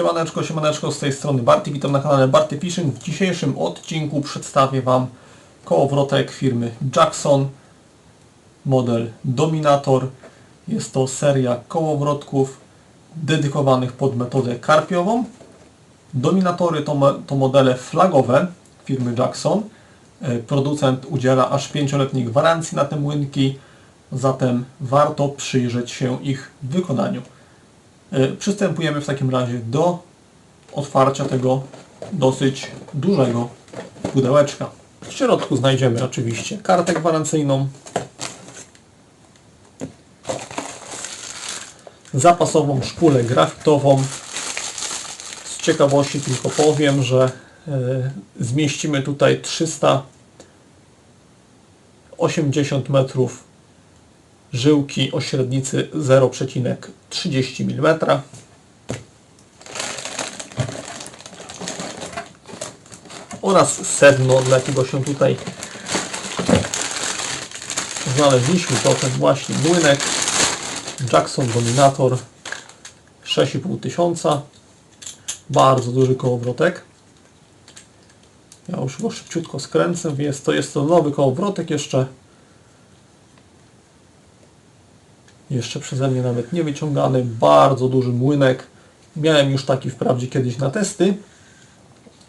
Siemaneczko, siemaneczko, z tej strony Barty, witam na kanale Barty Fishing. W dzisiejszym odcinku przedstawię Wam kołowrotek firmy Jackson, model Dominator. Jest to seria kołowrotków dedykowanych pod metodę karpiową. Dominatory to, to modele flagowe firmy Jackson. E, Producent udziela aż 5-letniej gwarancji na te młynki, zatem warto przyjrzeć się ich wykonaniu. E, Przystępujemy w takim razie do otwarcia tego dosyć dużego pudełeczka. W środku znajdziemy oczywiście kartę gwarancyjną, zapasową szpulę grafitową. Z ciekawości tylko powiem, że e, zmieścimy tutaj 380 metrów żyłki o średnicy 0,30 mm. Oraz sedno, dla jakiego się tutaj znaleźliśmy, to ten właśnie młynek Jackson Dominator 6,5 tysiąca. Bardzo duży kołowrotek. Ja już go szybciutko skręcę. Jest to, jest to nowy kołowrotek jeszcze jeszcze przeze mnie nawet nie wyciągany, bardzo duży młynek. Miałem już taki wprawdzie kiedyś na testy,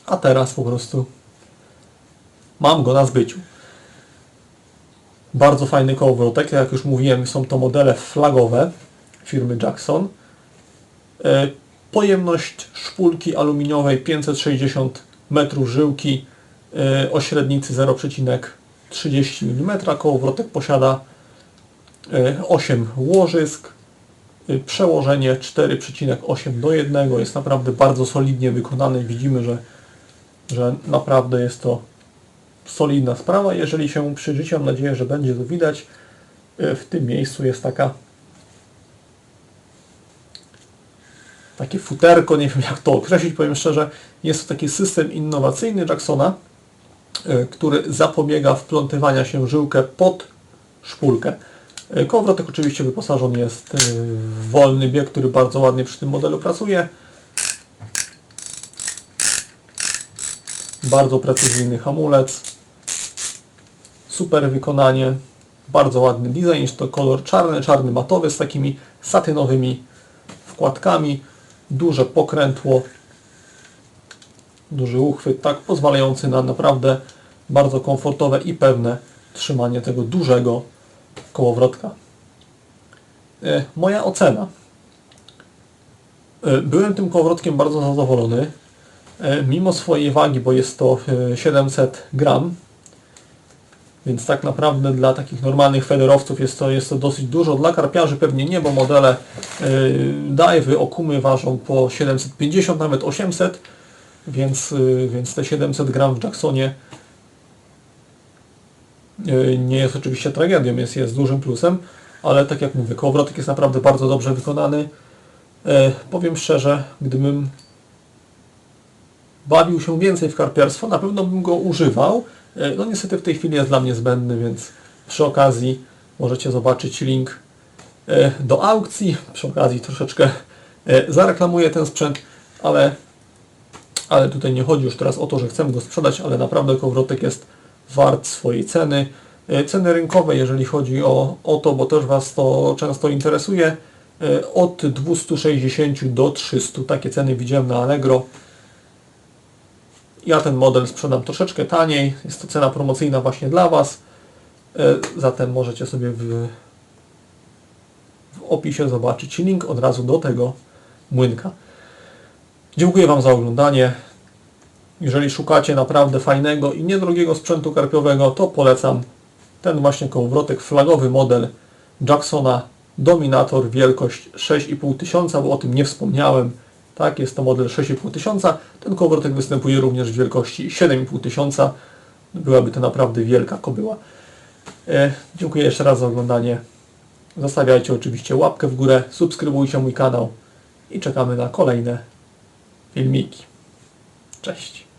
a teraz po prostu mam go na zbyciu. Bardzo fajny kołowrotek, jak już mówiłem, są to modele flagowe firmy Jackson. E, Pojemność szpulki aluminiowej 560 metrów żyłki e, o średnicy 0,30 mm. Kołowrotek posiada 8 łożysk, y, przełożenie 4,8 do 1 jest naprawdę bardzo solidnie wykonane. Widzimy, że, że naprawdę jest to solidna sprawa. Jeżeli się przyjrzycie, mam nadzieję, że będzie to widać. Y, W tym miejscu jest taka takie futerko, nie wiem jak to określić, powiem szczerze, jest to taki system innowacyjny Jacksona, który zapobiega wplątywania się żyłkę pod szpulkę. Y, Kołowrotek oczywiście wyposażony jest y, w wolny bieg, który bardzo ładnie przy tym modelu pracuje. Bardzo precyzyjny hamulec. Super wykonanie. Bardzo ładny design. To kolor czarny, czarny matowy z takimi satynowymi wkładkami. Duże pokrętło. Duży uchwyt, tak pozwalający na naprawdę bardzo komfortowe i pewne trzymanie tego dużego kołowrotka. E, Moja ocena. E, Byłem tym kołowrotkiem bardzo zadowolony. E, Mimo swojej wagi, bo jest to e, 700 gram, więc tak naprawdę dla takich normalnych federowców jest to, jest to dosyć dużo. Dla karpiarzy pewnie nie, bo modele dajwy, okumy ważą po 750, nawet 800, więc, e, więc te 700 gram w Jacksonie Yy, nie jest oczywiście tragedią, jest, jest dużym plusem, ale tak jak mówię, kołowrotek jest naprawdę bardzo dobrze wykonany. E, powiem szczerze, gdybym bawił się więcej w karpiarstwo, na pewno bym go używał. E, no niestety w tej chwili jest dla mnie zbędny, więc przy okazji możecie zobaczyć link e, do aukcji. Przy okazji troszeczkę e, zareklamuję ten sprzęt, ale, ale tutaj nie chodzi już teraz o to, że chcę go sprzedać, ale naprawdę kołowrotek jest wart swojej ceny. E, Ceny rynkowe, jeżeli chodzi o, o to, bo też Was to często interesuje, e, od 260 do 300. Takie ceny widziałem na Allegro. Ja ten model sprzedam troszeczkę taniej. Jest to cena promocyjna właśnie dla Was. E, Zatem możecie sobie w, w opisie zobaczyć link od razu do tego młynka. Dziękuję Wam za oglądanie. Jeżeli szukacie naprawdę fajnego i niedrogiego sprzętu karpiowego, to polecam ten właśnie kołowrotek, flagowy model Jacksona Dominator, wielkość 6,5 tysiąca, bo o tym nie wspomniałem. Tak, jest to model 6,5 tysiąca. Ten kołowrotek występuje również w wielkości 7,5 tysiąca. Byłaby to naprawdę wielka kobyła. E, dziękuję jeszcze raz za oglądanie. Zostawiajcie oczywiście łapkę w górę, subskrybujcie mój kanał i czekamy na kolejne filmiki. Cześć.